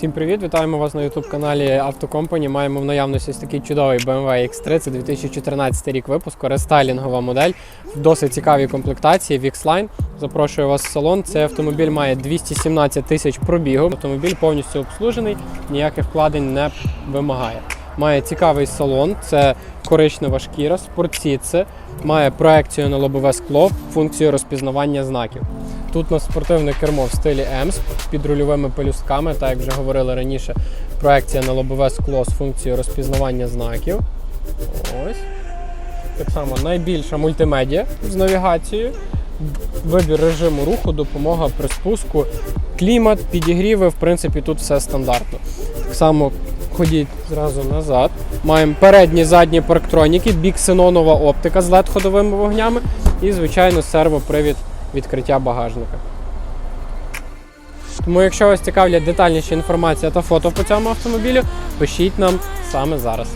Всім привіт! Вітаємо вас на youtube каналі Автокомпані. Маємо в наявності такий чудовий BMW X3. Це 2014 рік випуску, рестайлінгова модель в досить цікавій комплектації в X-Line. Запрошую вас в салон. Цей автомобіль має 217 тисяч пробігу. Автомобіль повністю обслужений, ніяких вкладень не вимагає. Має цікавий салон, це коричнева шкіра, спортсітце, має проекцію на лобове скло, функцію розпізнавання знаків. Тут у нас спортивне кермо в стилі EMS з підрульовими пелюстками, так як вже говорили раніше, проекція на лобове скло з функцією розпізнавання знаків. Ось. Так само найбільша мультимедіа з навігацією, вибір режиму руху, допомога при спуску, клімат, підігріви, в принципі, тут все стандартно. Так само ходіть зразу назад. Маємо передні задні парктроніки, біксенонова оптика з LED-ходовими вогнями і, звичайно, сервопривід відкриття багажника. Тому, якщо вас цікавлять детальніша інформація та фото по цьому автомобілю, пишіть нам саме зараз.